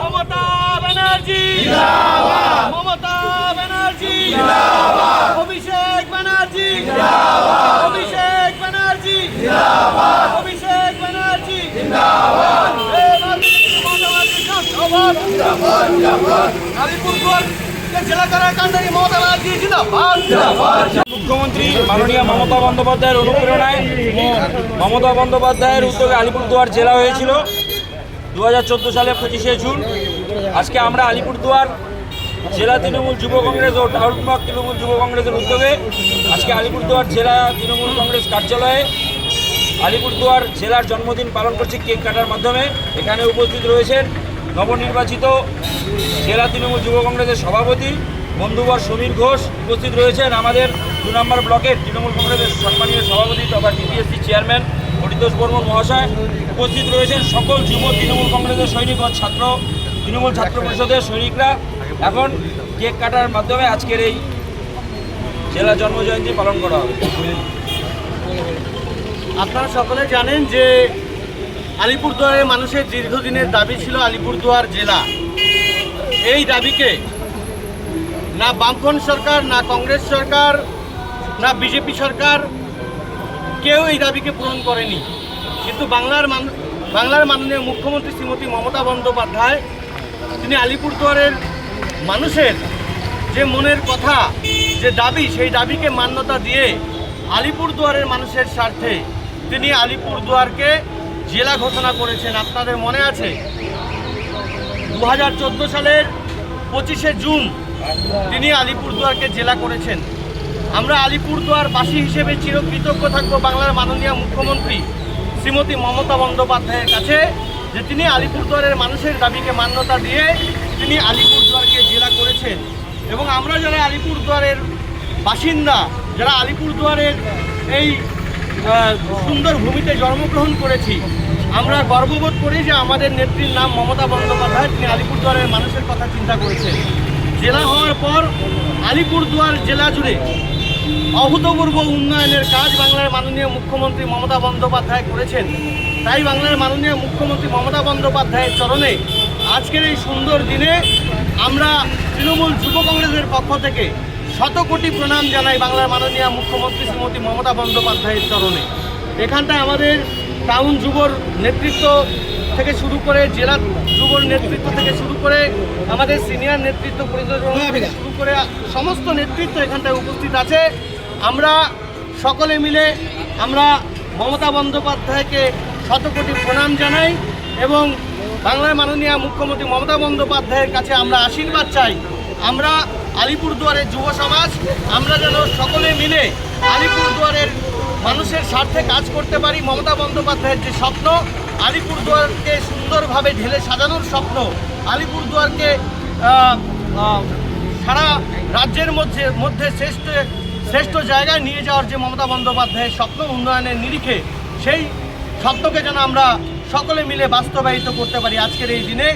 মমতা ব্যানার্জি! মমতা ব্যানার্জি! অভিষেক ব্যানার্জি! অভিষেক ব্যানার্জি! অভিষেক ব্যানার্জি! মুখ্যমন্ত্রী মাননীয় মমতা বন্দ্যোপাধ্যায়ের অনুপ্রেরণায় মমতা বন্দ্যোপাধ্যায়ের উদ্যোগে আলিপুরদুয়ার জেলা হয়েছিল। দু হাজার চোদ্দ সালে পঁচিশে জুন, আজকে আমরা আলিপুরদুয়ার জেলা তৃণমূল যুব কংগ্রেস ও টাউন তৃণমূল যুব কংগ্রেসের উদ্যোগে আজকে আলিপুরদুয়ার জেলা তৃণমূল কংগ্রেস কার্যালয়ে আলিপুরদুয়ার জেলার জন্মদিন পালন করছে কেক কাটার মাধ্যমে। এখানে উপস্থিত রয়েছেন নবনির্বাচিত জেলা তৃণমূল যুব কংগ্রেসের সভাপতি বন্ধুবর সমীর ঘোষ। উপস্থিত রয়েছেন আমাদের দু নম্বর ব্লকের তৃণমূল কংগ্রেসের সম্মানীয় সভাপতি তথা টিপিএসসি চেয়ারম্যান হরিতোষ বর্মন মহাশয় উপস্থিত রয়েছেন সকল যুব তৃণমূল কংগ্রেসের সৈনিক ও ছাত্র, তৃণমূল ছাত্র পরিষদের সৈনিকরা। এখন কেক কাটার মাধ্যমে আজকের এই জেলা জন্মজয়ন্তী পালন করা হবে। আপনারা সকলে জানেন যে আলিপুরদুয়ারের মানুষের দীর্ঘদিনের দাবি ছিল আলিপুরদুয়ার জেলা। এই দাবিকে না বামফ্রন্ট সরকার, না কংগ্রেস সরকার, না বিজেপি সরকার কেউ এই দাবিকে পূরণ করেনি। কিন্তু বাংলার মান বাংলার মাননীয় মুখ্যমন্ত্রী শ্রীমতী মমতা বন্দ্যোপাধ্যায়, তিনি আলিপুরদুয়ারের মানুষের যে মনের কথা, যে দাবি, সেই দাবিকে মান্যতা দিয়ে আলিপুরদুয়ারের মানুষের স্বার্থে তিনি আলিপুরদুয়ারকে জেলা ঘোষণা করেছেন। আপনাদের মনে আছে? দু হাজার চোদ্দ সালের পঁচিশে জুন তিনি আলিপুরদুয়ারকে জেলা করেছেন। আমরা আলিপুরদুয়ারবাসী হিসেবে চিরকৃতজ্ঞ থাকব বাংলার মাননীয় মুখ্যমন্ত্রী শ্রীমতী মমতা বন্দ্যোপাধ্যায়ের কাছে, যে তিনি আলিপুরদুয়ারের মানুষের দাবিকে মান্যতা দিয়ে তিনি আলিপুরদুয়ারকে জেলা করেছেন। এবং আমরা যারা আলিপুরদুয়ারের বাসিন্দা, যারা আলিপুরদুয়ারের এই সুন্দর ভূমিতে জন্মগ্রহণ করেছি, আমরা গর্ববোধ করি যে আমাদের নেত্রীর নাম মমতা বন্দ্যোপাধ্যায়, তিনি আলিপুরদুয়ারের মানুষের কথা চিন্তা করেছেন। জেলা হওয়ার পর আলিপুরদুয়ার জেলা জুড়ে অভূতপূর্ব উন্নয়নের কাজ বাংলার মাননীয় মুখ্যমন্ত্রী মমতা বন্দ্যোপাধ্যায় করেছেন। তাই বাংলার মাননীয় মুখ্যমন্ত্রী মমতা বন্দ্যোপাধ্যায়ের চরণে আজকের এই সুন্দর দিনে আমরা তৃণমূল যুব কংগ্রেসের পক্ষ থেকে শত কোটি প্রণাম জানাই বাংলার মাননীয় মুখ্যমন্ত্রী শ্রীমতী মমতা বন্দ্যোপাধ্যায়ের চরণে। এখানটায় আমাদের টাউন যুবর নেতৃত্ব থেকে শুরু করে জেলা যুবর নেতৃত্ব থেকে শুরু করে আমাদের সিনিয়র নেতৃত্ব পরিচালনা থেকে শুরু করে সমস্ত নেতৃত্ব এখানটায় উপস্থিত আছে। আমরা সকলে মিলে আমরা মমতা বন্দ্যোপাধ্যায়কে শত কোটি প্রণাম জানাই এবং বাংলার মাননীয় মুখ্যমন্ত্রী মমতা বন্দ্যোপাধ্যায়ের কাছে আমরা আশীর্বাদ চাই। আমরা আলিপুরদুয়ারের যুব সমাজ আমরা যেন সকলে মিলে আলিপুরদুয়ারের মানুষের স্বার্থে কাজ করতে পারি। মমতা বন্দ্যোপাধ্যায়ের যে স্বপ্ন আলিপুরদুয়ারকে সুন্দরভাবে ঢেলে সাজানোর স্বপ্ন আলিপুরদুয়ারকে সারা রাজ্যের মধ্যে মধ্যে শ্রেষ্ঠ শ্রেষ্ঠ জায়গায় নিয়ে যাওয়ার যে মমতা বন্দ্যোপাধ্যায়ের স্বপ্ন উন্নয়নের নিরিখে, সেই স্বপ্নকে যেন আমরা সকলে মিলে বাস্তবায়িত করতে পারি আজকের এই দিনে।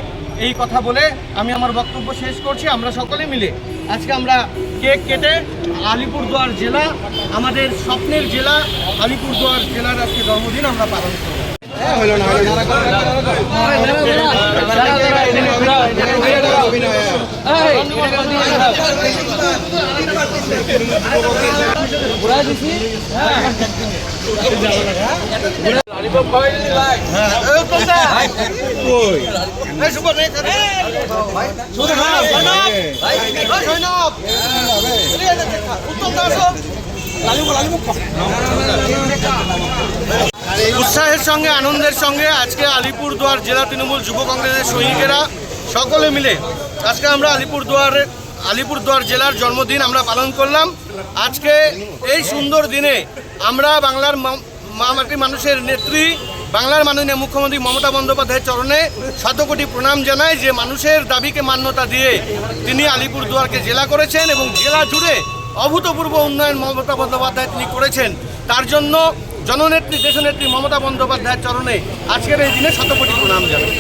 এই কথা বলে আমি আমার বক্তব্য শেষ করছি। আমরা সকলে মিলে আজকে আমরা কেক কেটে আলিপুরদুয়ার জেলা, আমাদের স্বপ্নের জেলা, আলিপুরদুয়ার জেলার আজকে জন্মদিন আমরা পালন করব। হলো না হলো না উত্তম দাস লালিমুখ লালিমুখ উৎসাহের সঙ্গে, আনন্দের সঙ্গে আজকে আলিপুরদুয়ার জেলা তৃণমূল যুব কংগ্রেসের সৈনিকেরা সকলে মিলে আজকে আমরা আলিপুরদুয়ারে, আলিপুরদুয়ার জেলার জন্মদিন আমরা পালন করলাম। আজকে এই সুন্দর দিনে আমরা বাংলার মা- মা মাটি মানুষের নেত্রী, বাংলার মাননীয় মুখ্যমন্ত্রী মমতা বন্দ্যোপাধ্যায়ের চরণে শত কোটি প্রণাম জানাই যে মানুষের দাবিকে মান্যতা দিয়ে তিনি আলিপুরদুয়ারকে জেলা করেছেন এবং জেলা জুড়ে অভূতপূর্ব উন্নয়ন মমতা বন্দ্যোপাধ্যায় তিনি করেছেন। তার জন্য জননেত্রী দেশনেত্রী মমতা বন্দ্যোপাধ্যায়ের চরণে আজকের এই দিনে শতকোটি প্রণাম জানাই।